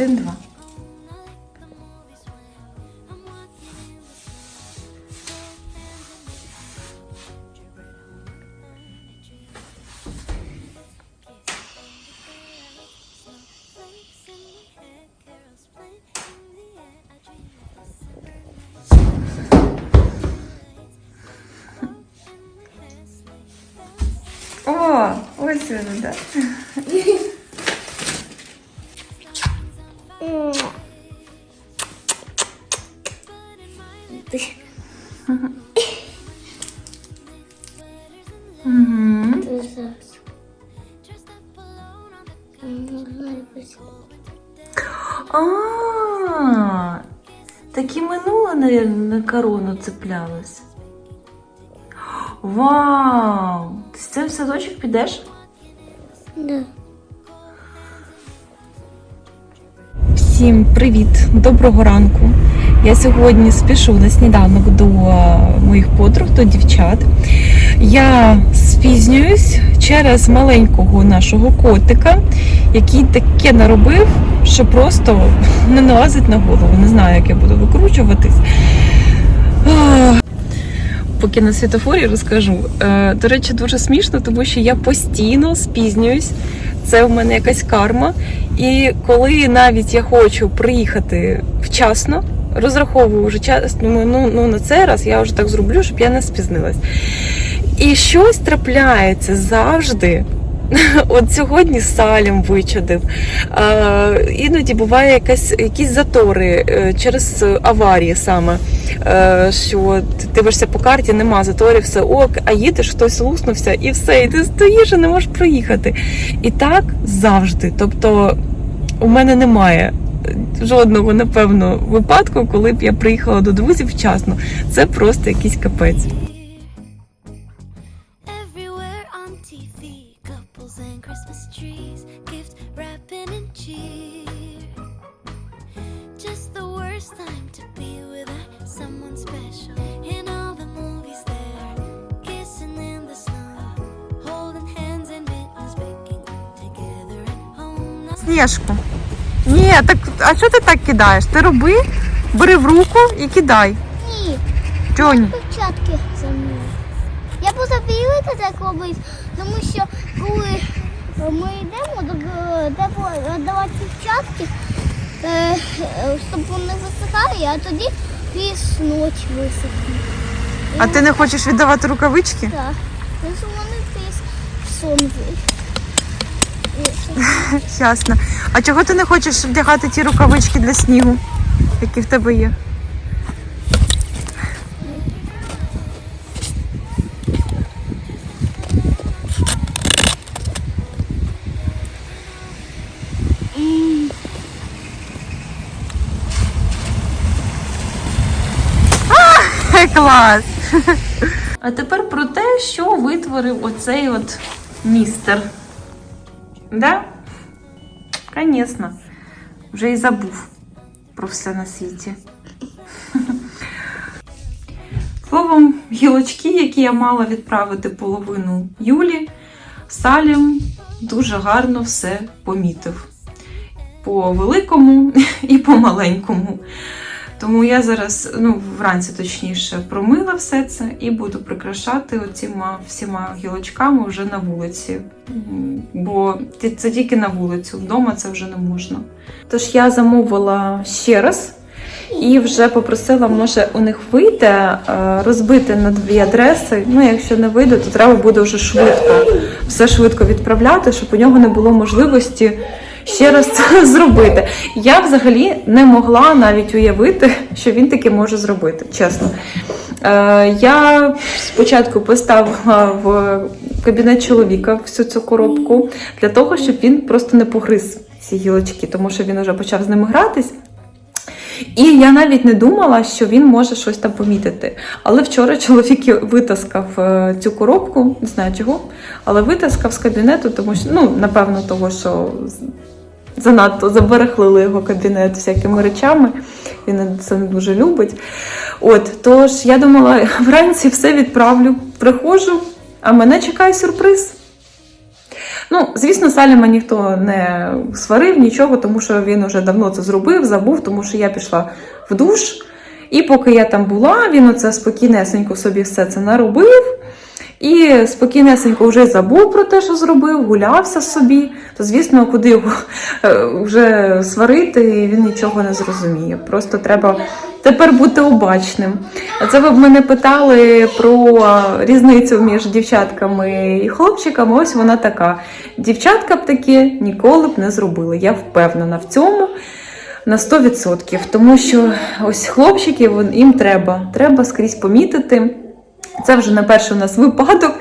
Один, два. О, ось він, да. Угу. Корону цеплялась. Вау! Ти з цим в садочок підеш? Да. Всім привіт! Доброго ранку! Я сьогодні спішу на сніданок до е, моїх подруг, до дівчат. Я спізнююсь через маленького нашого котика, який таке наробив, що просто не налазить на голову. Не знаю, як я буду викручуватись. Поки на світофорі розкажу. Е, До речі, дуже смішно, тому що я постійно спізнююсь. Це в мене якась карма. І коли навіть я хочу приїхати вчасно, розраховую вже час, думаю, ну, ну на цей раз я вже так зроблю, щоб я не спізнилась. І щось трапляється завжди. От сьогодні салім вичадив. А, іноді буває якась, якісь затори е, через аварії саме. Е, що ти дивишся по карті, нема заторів, все ок, а їдеш, хтось луснувся і все, і ти стоїш і не можеш проїхати. І так завжди. Тобто у мене немає жодного, напевно, випадку, коли б я приїхала до друзів вчасно. Це просто якийсь капець. Home. Ні, так а що ти так кидаєш? Ти роби, бери в руку і кидай. Ні, Джоні. перчатки за мною. Я буду вірити так робити, тому що коли ми йдемо, треба давати перчатки, е, щоб вони висихали, а тоді піснуть висохнуть. А ти не хочеш віддавати рукавички? Так, якщо вони піс сон Ясно. А чого ти не хочеш вдягати ті рукавички для снігу, які в тебе є? Клас! А тепер про те, що витворив оцей от містер. Да? Конечно. Вже і забув про все на світі. Словом, гілочки, які я мала відправити половину Юлі, Салім дуже гарно все помітив. По великому і по маленькому. Тому я зараз, ну, вранці точніше, промила все це і буду прикрашати оціма всіма гілочками вже на вулиці. Бо це тільки на вулицю, вдома це вже не можна. Тож я замовила ще раз і вже попросила, може, у них вийде е, розбити на дві адреси. Ну, якщо не вийде, то треба буде вже швидко все швидко відправляти, щоб у нього не було можливості ще раз це зробити. Я взагалі не могла навіть уявити, що він таке може зробити, чесно. Е, я спочатку поставила в кабінет чоловіка всю цю коробку для того, щоб він просто не погриз ці гілочки, тому що він вже почав з ними гратись. І я навіть не думала, що він може щось там помітити. Але вчора чоловік витаскав е, цю коробку, не знаю чого, але витаскав з кабінету, тому що, ну, напевно, того, що занадто заберехлили його кабінет всякими речами. Він це не дуже любить. От, тож я думала, вранці все відправлю, приходжу, а мене чекає сюрприз. Ну, звісно, Саліма ніхто не сварив нічого, тому що він уже давно це зробив, забув, тому що я пішла в душ. І поки я там була, він оце спокійнесенько собі все це наробив. І спокійнесенько вже забув про те, що зробив, гулявся собі. То, звісно, куди його е, вже сварити, він нічого не зрозуміє. Просто треба тепер бути обачним. Це ви б мене питали про різницю між дівчатками і хлопчиками. Ось вона така. Дівчатка б таке ніколи б не зробили. Я впевнена в цьому. На 100%. Тому що ось хлопчики, їм треба, треба скрізь помітити. Це вже не перший у нас випадок.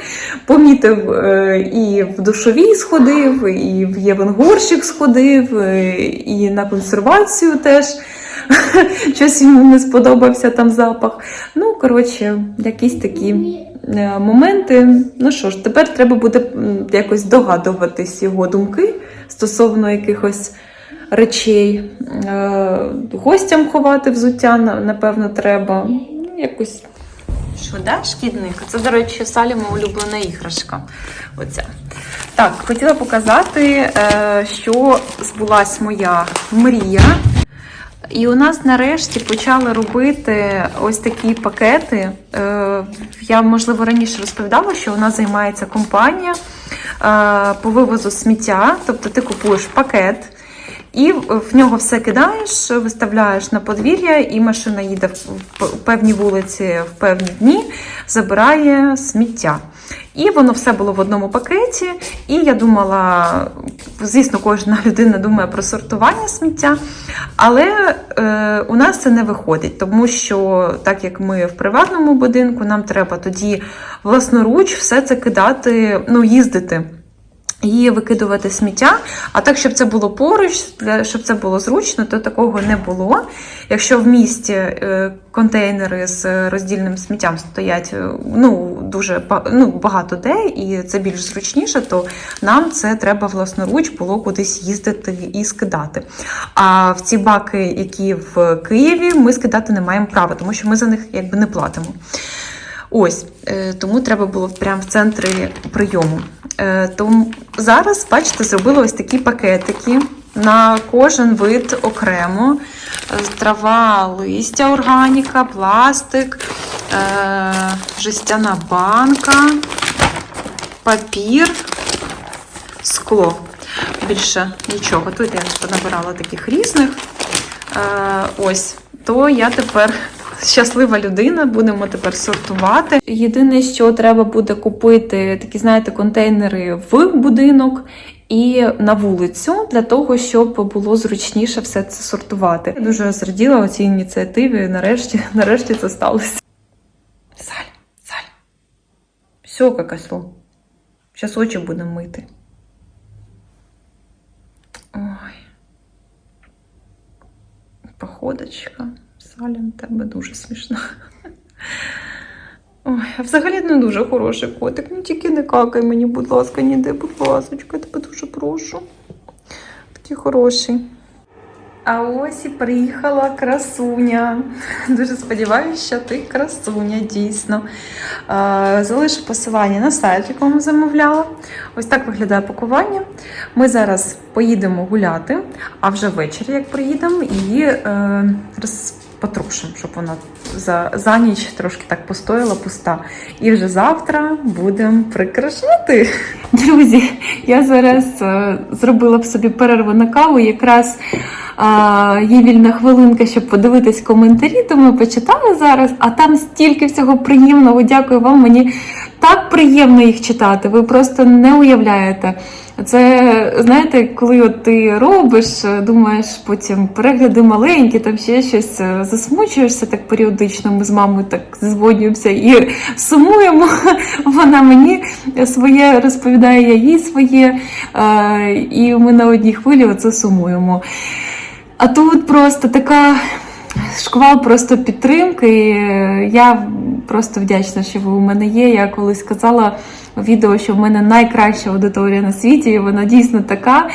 Помітив е, і в душовій сходив, і в Євенгорщик сходив, е, і на консервацію теж. Щось йому не сподобався там запах. Ну, коротше, якісь такі е, моменти. Ну що ж, тепер треба буде якось догадуватись його думки стосовно якихось речей. Гостям ховати взуття, напевно, треба. Ну, якось що, шкідник? Це, до речі, Саліма улюблена іграшка. Оця. Так, хотіла показати, е, що збулась моя мрія. І у нас нарешті почали робити ось такі пакети. Е, Я, можливо, раніше розповідала, що у нас займається компанія е, по вивозу сміття. Тобто ти купуєш пакет. І в нього все кидаєш, виставляєш на подвір'я, і машина їде в певні вулиці в певні дні, забирає сміття. І воно все було в одному пакеті. І я думала, звісно, кожна людина думає про сортування сміття, але е, у нас це не виходить, тому що так як ми в приватному будинку, нам треба тоді власноруч все це кидати, ну, їздити і викидувати сміття. А так, щоб це було поруч, щоб це було зручно, то такого не було. Якщо в місті е, контейнери з роздільним сміттям стоять е, ну, дуже ну, багато де, і це більш зручніше, то нам це треба власноруч було кудись їздити і скидати. А в ці баки, які в Києві, ми скидати не маємо права, тому що ми за них якби не платимо. Ось, е, тому треба було прямо в центрі прийому. Е, Тому зараз, бачите, зробили ось такі пакетики на кожен вид окремо. Е, Трава, листя, органіка, пластик, е, жестяна банка, папір, скло. Більше нічого. Тут я понабирала таких різних. Ось, то я тепер щаслива людина, будемо тепер сортувати. Єдине, що треба буде купити, такі, знаєте, контейнери в будинок і на вулицю для того, щоб було зручніше все це сортувати. Я дуже зраділа цій ініціативі. Нарешті, нарешті це сталося. Саль, саль. Все, какасло. Зараз очі будемо мити. Ой. Походочка. Салям тебе дуже смішна. Ой, взагалі не дуже хороший котик. Ну тільки не какай мені, будь ласка, ніде, будь ласка, я тебе дуже прошу. Такий хороший. А ось і приїхала красуня. Дуже сподіваюся, що ти красуня, дійсно. Залишу посилання на сайт, якому замовляла. Ось так виглядає пакування. Ми зараз поїдемо гуляти, а вже ввечері, як приїдемо, її е, розпотрушимо, щоб вона за, за ніч трошки так постояла пуста. І вже завтра будемо прикрашати. Друзі, я зараз е, зробила б собі перерву на каву. Якраз е, є вільна хвилинка, щоб подивитись коментарі, тому почитала зараз, а там стільки всього приємного. Дякую вам. Мені так приємно їх читати. Ви просто не уявляєте. Це знаєте, коли от ти робиш, думаєш, потім перегляди маленькі, там ще щось е, засмучуєшся так періодично. Ми з мамою так зводнюємося і сумуємо. Вона мені своє розповідає, я їй своє, е, і ми на одній хвилі оце сумуємо. А тут просто така шквал просто підтримки. Я просто вдячна, що ви у мене є. Я колись казала у відео, що в мене найкраща аудиторія на світі, і вона дійсно така.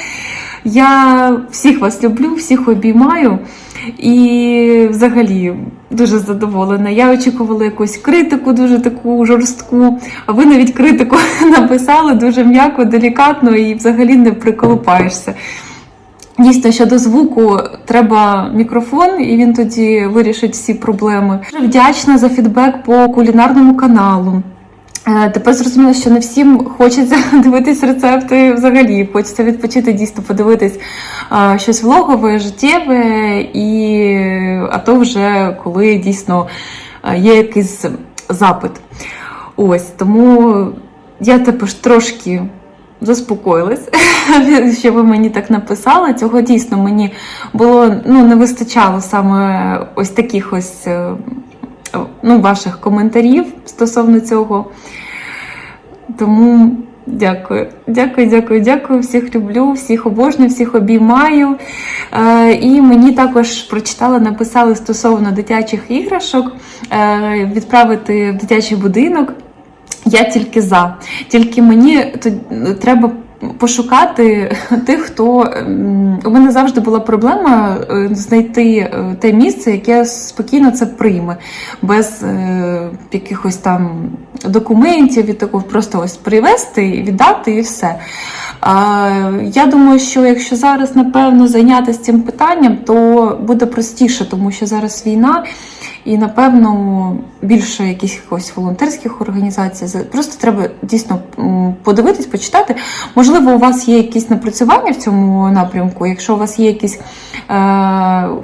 Я всіх вас люблю, всіх обіймаю. І взагалі дуже задоволена. Я очікувала якусь критику, дуже таку жорстку. А ви навіть критику написали дуже м'яко, делікатно і взагалі не приколупаєшся. Дійсно, щодо звуку, треба мікрофон, і він тоді вирішить всі проблеми. Дуже вдячна за фідбек по кулінарному каналу. Е, Тепер зрозуміло, що не всім хочеться дивитись рецепти взагалі. Хочеться відпочити, дійсно подивитись а, щось влогове, життєве, і а то вже коли дійсно а, є якийсь запит. Ось тому я тепер трошки заспокоїлась, що ви мені так написали. Цього дійсно мені було ну не вистачало саме ось таких ось е, ну, ваших коментарів стосовно цього. Тому дякую. Дякую, дякую, дякую. Всіх люблю, всіх обожнюю, всіх обіймаю. Е, і мені також прочитали, написали стосовно дитячих іграшок е, відправити в дитячий будинок. Я тільки за. Тільки мені треба пошукати тих, хто у мене завжди була проблема е, знайти е, те місце, яке спокійно це прийме, без е, якихось там документів і такого просто ось привезти, віддати і все. Я думаю, що якщо зараз напевно зайнятися цим питанням, то буде простіше, тому що зараз війна. І напевно більше якихось волонтерських організацій. За- Просто треба дійсно подивитись, почитати. Можливо, у вас є якісь напрацювання в цьому напрямку. Якщо у вас є якісь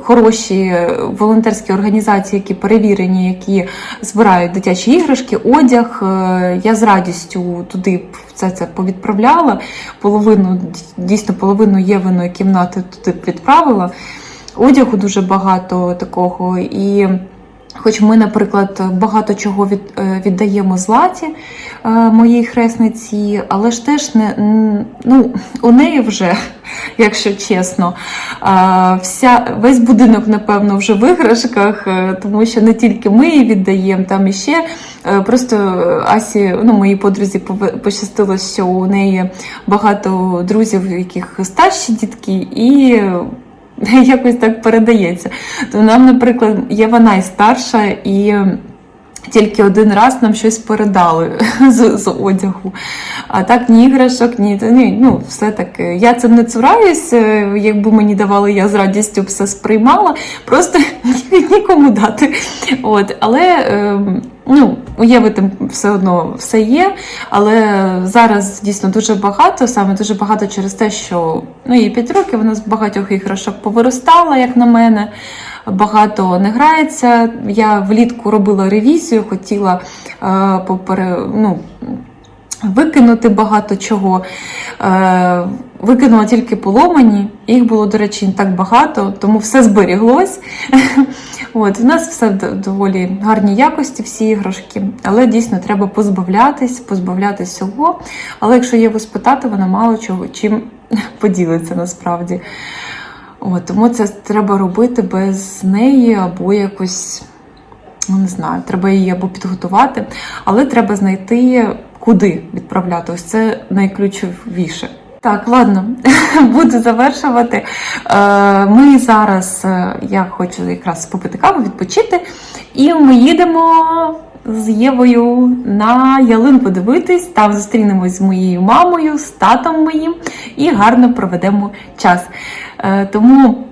хороші волонтерські організації, які перевірені, які збирають дитячі іграшки, одяг, е, я з радістю туди все це повідправляла. Половину дійсно половину Євиної кімнати туди відправила. Одягу дуже багато такого і. Хоч ми, наприклад, багато чого від, е, віддаємо златі е, моїй хресниці, але ж теж не ну, у неї вже, якщо чесно, е, вся, весь будинок, напевно, вже в іграшках, тому що не тільки ми її віддаємо, там іще просто Асі, ну, моїй подрузі пощастило, що у неї багато друзів, яких старші дітки, і якось так передається. То нам, наприклад, є вона і старша, і тільки один раз нам щось передали з, з одягу. А так ні іграшок, ні, ні, ну, все таки. Я цим не цураюсь, е, якби мені давали, я з радістю все сприймала, просто нікому дати. От, але ем, ну, у Єви там все одно все є, але зараз дійсно дуже багато, саме дуже багато через те, що ну, їй 5 років, вона з багатьох іграшок повиростала, як на мене. Багато не грається. Я влітку робила ревізію, хотіла е, попере, ну, викинути багато чого. Е, викинула тільки поломані, їх було, до речі, не так багато, тому все зберіглось. От, у нас все доволі гарній якості, всі іграшки, але дійсно треба позбавлятись, позбавлятись всього. Але якщо є ви спитати, вона мало чого чим поділиться насправді. От, тому це треба робити без неї або якось, ну не знаю, треба її або підготувати, але треба знайти, куди відправляти. Ось це найключовіше. Так, ладно, буду завершувати. Е, Ми зараз, е, я хочу якраз попити каву, відпочити, і ми їдемо з Євою на ялинку дивитись. Там зустрінемось з моєю мамою, з татом моїм і гарно проведемо час. Е, Тому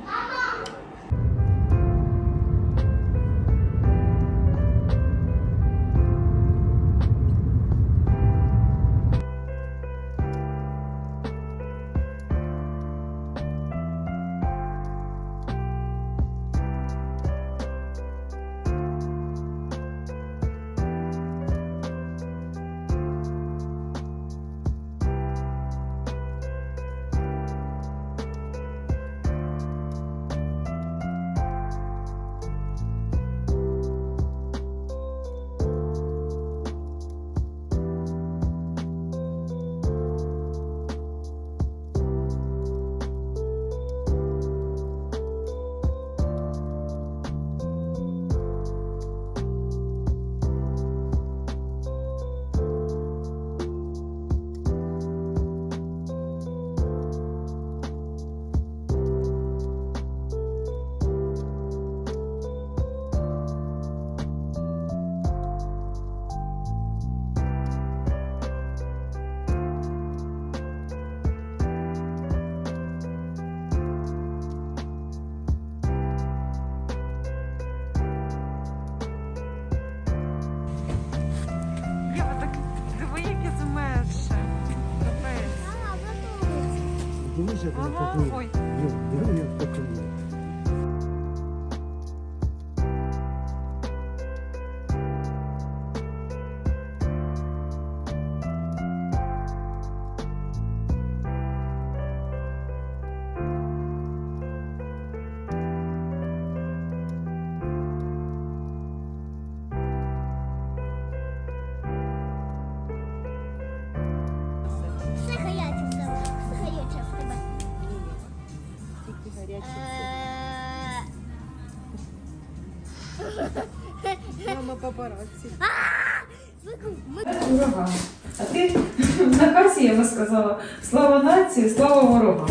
А ти на касі я би сказала слава нації, слава ворогам.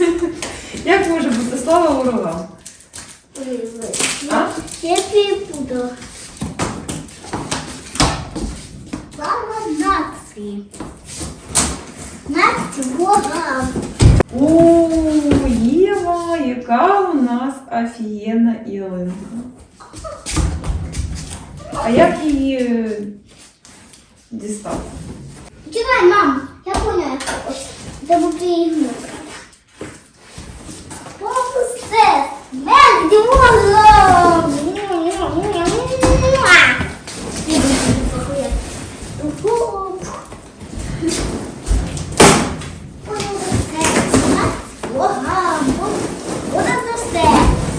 Як може бути слава ворогам? А? Я перепутала. Слава нації. Нації ворогам. О, Єва, яка у нас офігенна ялинка. А як її дістав? дістати? Чекай, мам, я поняла. Ось, це буде ігнорка. Попусте, смерть ворогам.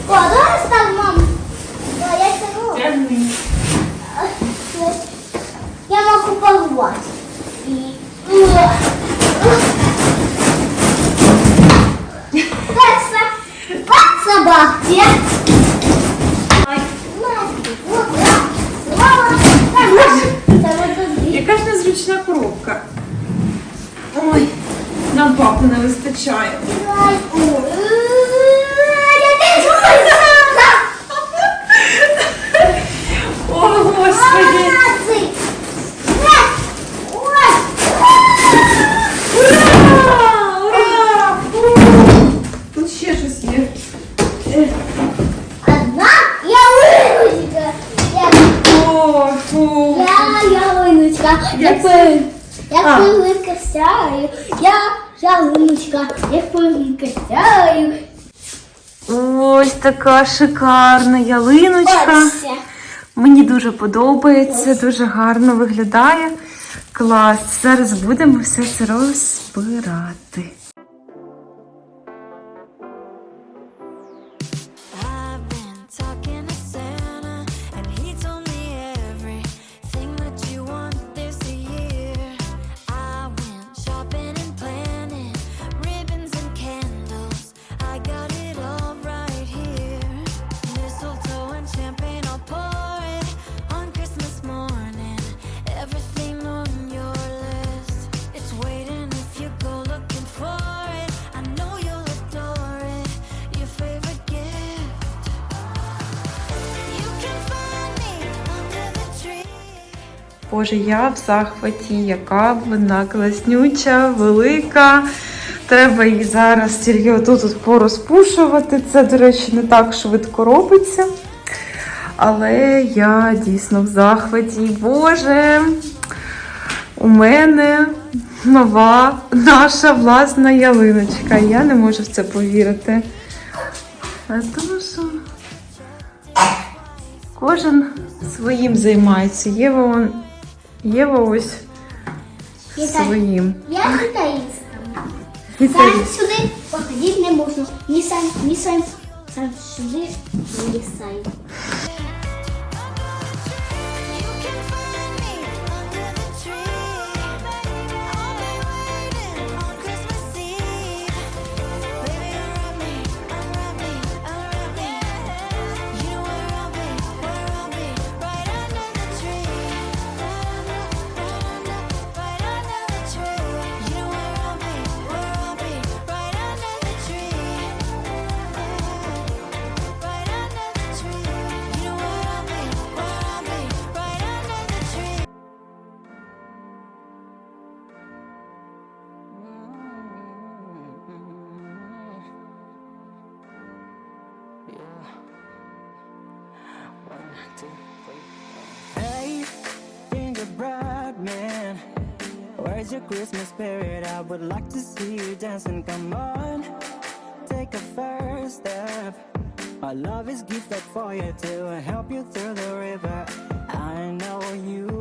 О, давай став, мам. Да, я тяну. Тягни. Я могу порвать. И... Как со- как собаки. Ай, Настя, вот так. Слава. Да, вот тут есть. Яка ж незручна коробка. Ой, нам папи не вистачає. Ай, ой. Я не О, господи! Молодцы. Нет. Ой. Ура! Ура! Фу! Тут ще щось є. Е, Одна ялиночка. Я, О, фу. я ялиночка. Як Як, пи- як А. пилинка сяю. Я ялиночка. Як пилинка сяю. Ось така шикарна ялиночка. Мені дуже подобається, дуже гарно виглядає. Клас. Зараз будемо все це розбирати. Боже, я в захваті, яка вона класнюча, велика. Треба її зараз тільки отут порозпушувати. Це, до речі, не так швидко робиться. Але я дійсно в захваті. Боже, у мене нова наша власна ялиночка. Я не можу в це повірити. Тому що кожен своїм займається. Єва, он, Єва ось своїм. Я. Гітарі. Сам сюди походити не можна. Ні сам, ні сам, сам сюди, ні сам. Your Christmas spirit. I would like to see you dancing. Come on, take a first step. Our love is gifted for you to help you through the river. I know you